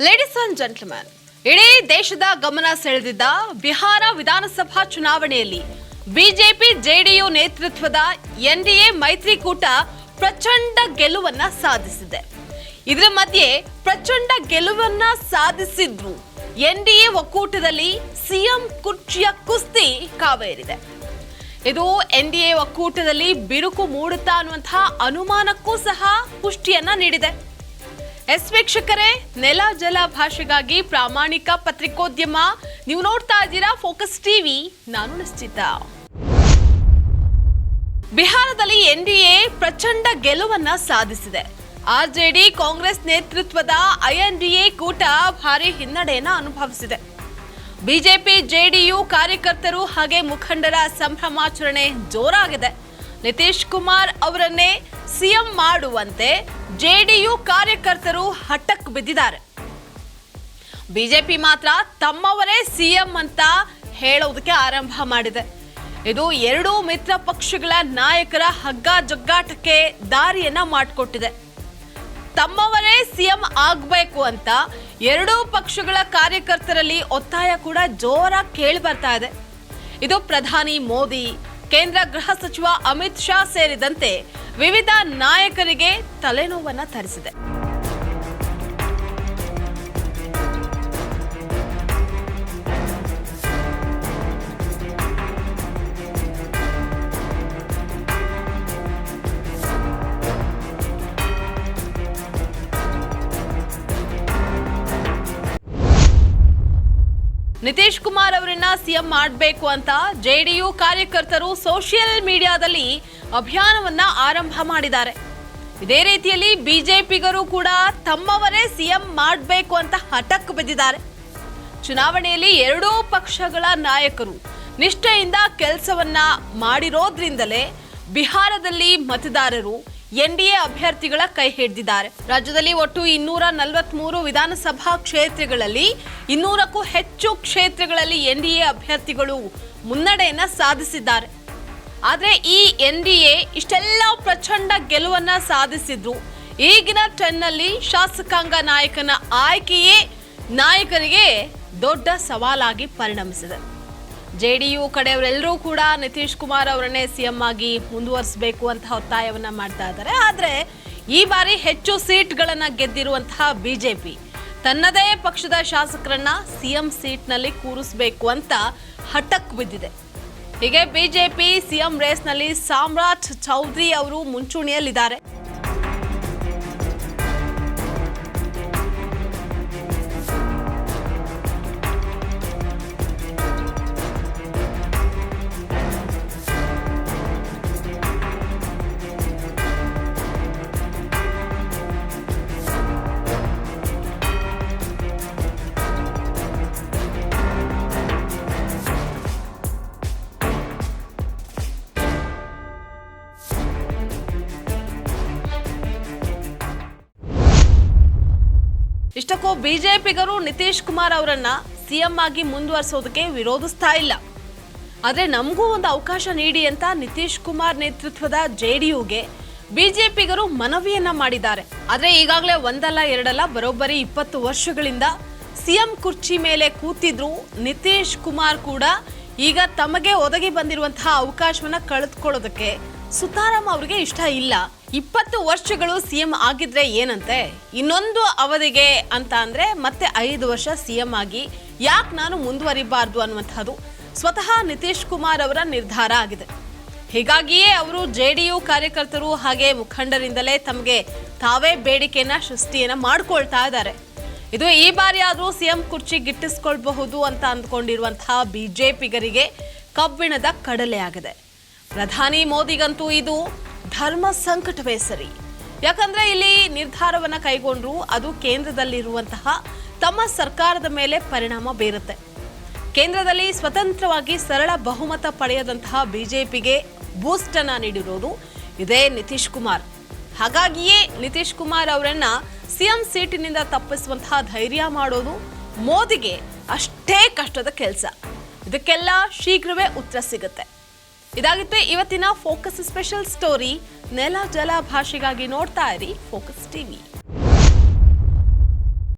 Ladies and gentleman ಇಡೀ ದೇಶದ ಗಮನ ಸೆಳೆದಿದ್ದ ಬಿಹಾರ ವಿಧಾನಸಭಾ ಚುನಾವಣೆಯಲ್ಲಿ ಬಿಜೆಪಿ ಜೆಡಿಯು ನೇತೃತ್ವದ ಎನ್ಡಿಎ ಮೈತ್ರಿಕೂಟ ಪ್ರಚಂಡ ಗೆಲುವನ್ನ ಸಾಧಿಸಿದೆ. ಇದರ ಮಧ್ಯೆ ಪ್ರಚಂಡ ಗೆಲುವನ್ನ ಸಾಧಿಸಿದ್ರು ಎನ್ಡಿಎ ಒಕ್ಕೂಟದಲ್ಲಿ ಸಿಎಂ ಕುರ್ಚಿಯ ಕುಸ್ತಿ ಕಾವೇರಿದೆ. ಇದು ಎನ್ಡಿಎ ಒಕ್ಕೂಟದಲ್ಲಿ ಬಿರುಕು ಮೂಡುತ್ತಾ ಅನ್ನುವಂತಹ ಅನುಮಾನಕ್ಕೂ ಸಹ ಪುಷ್ಟಿಯನ್ನ ನೀಡಿದೆ. ಎಸ್ ವೀಕ್ಷಕರೇ, ನೆಲ ಜಲ ಭಾಷೆಗಾಗಿ ಪ್ರಾಮಾಣಿಕ ಪತ್ರಿಕೋದ್ಯಮ. ನೀವು ನೋಡ್ತಾ ಇದ್ದೀರಾ ಫೋಕಸ್ ಟಿವಿ, ನಾನು ನಿಶ್ಚಿತ. ಬಿಹಾರದಲ್ಲಿ ಎನ್ಡಿಎ ಪ್ರಚಂಡ ಗೆಲುವನ್ನ ಸಾಧಿಸಿದೆ. ಆರ್ಜೆಡಿ ಕಾಂಗ್ರೆಸ್ ನೇತೃತ್ವದ ಐಎನ್ಡಿಎ ಕೂಟ ಭಾರಿ ಹಿನ್ನಡೆಯನ್ನ ಅನುಭವಿಸಿದೆ. ಬಿಜೆಪಿ ಜೆಡಿಯು ಕಾರ್ಯಕರ್ತರು ಹಾಗೆ ಮುಖಂಡರ ಸಂಭ್ರಮಾಚರಣೆ ಜೋರಾಗಿದೆ. ನಿತೀಶ್ ಕುಮಾರ್ ಅವರನ್ನೇ ಸಿಎಂ ಮಾಡುವಂತೆ ಜೆಡಿಯು ಕಾರ್ಯಕರ್ತರು ಹಠಕ್ ಬಿದ್ದಿದ್ದಾರೆ. ಬಿಜೆಪಿ ಮಾತ್ರ ತಮ್ಮವರೇ ಸಿಎಂ ಅಂತ ಹೇಳೋದಕ್ಕೆ ಆರಂಭ ಮಾಡಿದೆ. ಇದು ಎರಡೂ ಮಿತ್ರ ಪಕ್ಷಗಳ ನಾಯಕರ ಹಗ್ಗ ಜಗ್ಗಾಟಕ್ಕೆ ದಾರಿಯನ್ನ ಮಾಡಿಕೊಟ್ಟಿದೆ. ತಮ್ಮವರೇ ಸಿಎಂ ಆಗ್ಬೇಕು ಅಂತ ಎರಡೂ ಪಕ್ಷಗಳ ಕಾರ್ಯಕರ್ತರಲ್ಲಿ ಒತ್ತಾಯ ಕೂಡ ಜೋರಾಗಿ ಕೇಳಿ ಬರ್ತಾ ಇದೆ. ಇದು ಪ್ರಧಾನಿ ಮೋದಿ ಕೇಂದ್ರ ಗೃಹ ಸಚಿವ ಅಮಿತ್ ಶಾ ಸೇರಿದಂತೆ ವಿವಿಧ ನಾಯಕರಿಗೆ ತಲೆನೋವನ್ನ ತರಿಸಿದೆ. ನಿತೀಶ್ ಕುಮಾರ್ ಅವರನ್ನ ಸಿಎಂ ಮಾಡಬೇಕು ಅಂತ ಜೆಡಿಯು ಕಾರ್ಯಕರ್ತರು ಸೋಷಿಯಲ್ ಮೀಡಿಯಾದಲ್ಲಿ ಅಭಿಯಾನವನ್ನ ಆರಂಭ ಮಾಡಿದ್ದಾರೆ. ಇದೇ ರೀತಿಯಲ್ಲಿ ಬಿಜೆಪಿಗರು ಕೂಡ ತಮ್ಮವರೇ ಸಿಎಂ ಮಾಡಬೇಕು ಅಂತ ಹಠಕ್ ಬಿದ್ದಿದ್ದಾರೆ. ಚುನಾವಣೆಯಲ್ಲಿ ಎರಡೂ ಪಕ್ಷಗಳ ನಾಯಕರು ನಿಷ್ಠೆಯಿಂದ ಕೆಲಸವನ್ನ ಮಾಡಿರೋದ್ರಿಂದಲೇ ಬಿಹಾರದಲ್ಲಿ ಮತದಾರರು ಎನ್ಡಿಎ ಅಭ್ಯರ್ಥಿಗಳ ಕೈ ಹಿಡಿದಿದ್ದಾರೆ. ರಾಜ್ಯದಲ್ಲಿ ಒಟ್ಟು ಇನ್ನೂರ ನಲವತ್ಮೂರು ವಿಧಾನಸಭಾ ಕ್ಷೇತ್ರಗಳಲ್ಲಿ ಇನ್ನೂರಕ್ಕೂ ಹೆಚ್ಚು ಕ್ಷೇತ್ರಗಳಲ್ಲಿ ಎನ್ಡಿಎ ಅಭ್ಯರ್ಥಿಗಳು ಮುನ್ನಡೆಯನ್ನ ಸಾಧಿಸಿದ್ದಾರೆ. ಆದರೆ ಈ ಎನ್ಡಿಎ ಇಷ್ಟೆಲ್ಲ ಪ್ರಚಂಡ ಗೆಲುವನ್ನ ಸಾಧಿಸಿದ್ರು. ಈಗಿನ ಟ್ರೆನ್ನಲ್ಲಿ ಶಾಸಕಾಂಗ ನಾಯಕನ ಆಯ್ಕೆಯೇ ನಾಯಕರಿಗೆ ದೊಡ್ಡ ಸವಾಲಾಗಿ ಪರಿಣಮಿಸಿದೆ. ಜೆಡಿಯು ಕಡೆಯವರೆಲ್ಲರೂ ಕೂಡ ನಿತೀಶ್ ಕುಮಾರ್ ಅವರನ್ನೇ ಸಿಎಂ ಆಗಿ ಮುಂದುವರಿಸಬೇಕು ಅಂತ ಒತ್ತಾಯವನ್ನ ಮಾಡ್ತಾ ಇದ್ದಾರೆ. ಆದ್ರೆ ಈ ಬಾರಿ ಹೆಚ್ಚು ಸೀಟ್ಗಳನ್ನು ಗೆದ್ದಿರುವಂತಹ ಬಿಜೆಪಿ. ತನ್ನದೇ ಪಕ್ಷದ ಶಾಸಕರನ್ನ ಸಿಎಂ ಸೀಟ್ನಲ್ಲಿ ಕೂರಿಸಬೇಕು ಅಂತ ಹಠಕ್ ಬಿದ್ದಿದೆ. ಹೀಗೆ ಬಿಜೆಪಿ ಸಿಎಂ ರೇಸ್ನಲ್ಲಿ ಸಾಮ್ರಾಟ್ ಚೌಧರಿ ಅವರು ಮುಂಚೂಣಿಯಲ್ಲಿದ್ದಾರೆ. ಇಷ್ಟಕ್ಕೂ ಬಿಜೆಪಿಗರು ನಿತೀಶ್ ಕುಮಾರ್ ಅವರನ್ನ ಸಿಎಂ ಆಗಿ ಮುಂದುವರಿಸೋದಕ್ಕೆ ವಿರೋಧಿಸ್ತಾ ಇಲ್ಲ. ಆದರೆ ನಮಗೂ ಒಂದು ಅವಕಾಶ ನೀಡಿ ಅಂತ ನಿತೀಶ್ ಕುಮಾರ್ ನೇತೃತ್ವದ ಜೆ ಜೆಡಿಯುಗೆ ಬಿಜೆಪಿಗರು ಮನವಿಯನ್ನ ಮಾಡಿದ್ದಾರೆ. ಆದರೆ ಈಗಾಗಲೇ ಒಂದಲ್ಲ, ಎರಡಲ್ಲ, ಬರೋಬ್ಬರಿ ಇಪ್ಪತ್ತು ವರ್ಷಗಳಿಂದ ಸಿಎಂ ಕುರ್ಚಿ ಮೇಲೆ ಕೂತಿದ್ರು ನಿತೀಶ್ ಕುಮಾರ್ ಕೂಡ ಈಗ ತಮಗೆ ಒದಗಿ ಬಂದಿರುವಂತಹ ಅವಕಾಶವನ್ನ ಕಳೆದುಕೊಳ್ಳೋದಕ್ಕೆ ಸುತಾರಾಮ್ ಅವರಿಗೆ ಇಷ್ಟ ಇಲ್ಲ. ಇಪ್ಪತ್ತು ವರ್ಷಗಳು ಸಿಎಂ ಆಗಿದ್ರೆ ಏನಂತೆ? ಇನ್ನೊಂದು ಅವಧಿಗೆ ಅಂತ ಅಂದ್ರೆ ಮತ್ತೆ ಐದು ವರ್ಷ ಸಿಎಂ ಆಗಿ ಯಾಕೆ ನಾನು ಮುಂದುವರಿಬಾರ್ದು ಅನ್ನುವಂಥದ್ದು ಸ್ವತಃ ನಿತೀಶ್ ಕುಮಾರ್ ಅವರ ನಿರ್ಧಾರ ಆಗಿದೆ. ಹೀಗಾಗಿಯೇ ಅವರು ಜೆಡಿಯು ಕಾರ್ಯಕರ್ತರು ಹಾಗೆ ಮುಖಂಡರಿಂದಲೇ ತಮಗೆ ತಾವೇ ಬೇಡಿಕೆಯನ್ನ ಸೃಷ್ಟಿಯನ್ನ ಮಾಡ್ಕೊಳ್ತಾ ಇದ್ದಾರೆ. ಇದು ಈ ಬಾರಿ ಆದರೂ ಸಿಎಂ ಕುರ್ಚಿ ಗಿಟ್ಟಿಸ್ಕೊಳ್ಬಹುದು ಅಂತ ಅಂದ್ಕೊಂಡಿರುವಂತಹ ಬಿಜೆಪಿಗರಿಗೆ ಕಬ್ಬಿಣದ ಕಡಲೆ ಆಗಿದೆ. ಪ್ರಧಾನಿ ಮೋದಿಗಂತೂ ಇದು ಧರ್ಮ ಸಂಕಟವೇ ಸರಿ. ಯಾಕಂದ್ರೆ ಇಲ್ಲಿ ನಿರ್ಧಾರವನ್ನ ಕೈಗೊಂಡ್ರು ಅದು ಕೇಂದ್ರದಲ್ಲಿರುವಂತಹ ತಮ್ಮ ಸರ್ಕಾರದ ಮೇಲೆ ಪರಿಣಾಮ ಬೀರುತ್ತೆ. ಕೇಂದ್ರದಲ್ಲಿ ಸ್ವತಂತ್ರವಾಗಿ ಸರಳ ಬಹುಮತ ಪಡೆಯದಂತಹ ಬಿಜೆಪಿಗೆ ಬೂಸ್ಟ್ ಅನ್ನ ನೀಡಿರೋದು ಇದೇ ನಿತೀಶ್ ಕುಮಾರ್. ಹಾಗಾಗಿಯೇ ನಿತೀಶ್ ಕುಮಾರ್ ಅವರನ್ನ ಸಿಎಂ ಸೀಟಿನಿಂದ ತಪ್ಪಿಸುವಂತಹ ಧೈರ್ಯ ಮಾಡೋದು ಮೋದಿಗೆ ಅಷ್ಟೇ ಕಷ್ಟದ ಕೆಲಸ. ಇದಕ್ಕೆಲ್ಲ ಶೀಘ್ರವೇ ಉತ್ತರ ಸಿಗುತ್ತೆ. ಇದಾಗಿತ್ತೆ. ಇವತ್ತಿನ ಫೋಕಸ್ ಸ್ಪೆಷಲ್ ಸ್ಟೋರಿ ನೆಲ ಜಲ ಭಾಷೆಗಾಗಿ ನೋಡ್ತಾ ಇರಿ ಫೋಕಸ್ ಟಿವಿ.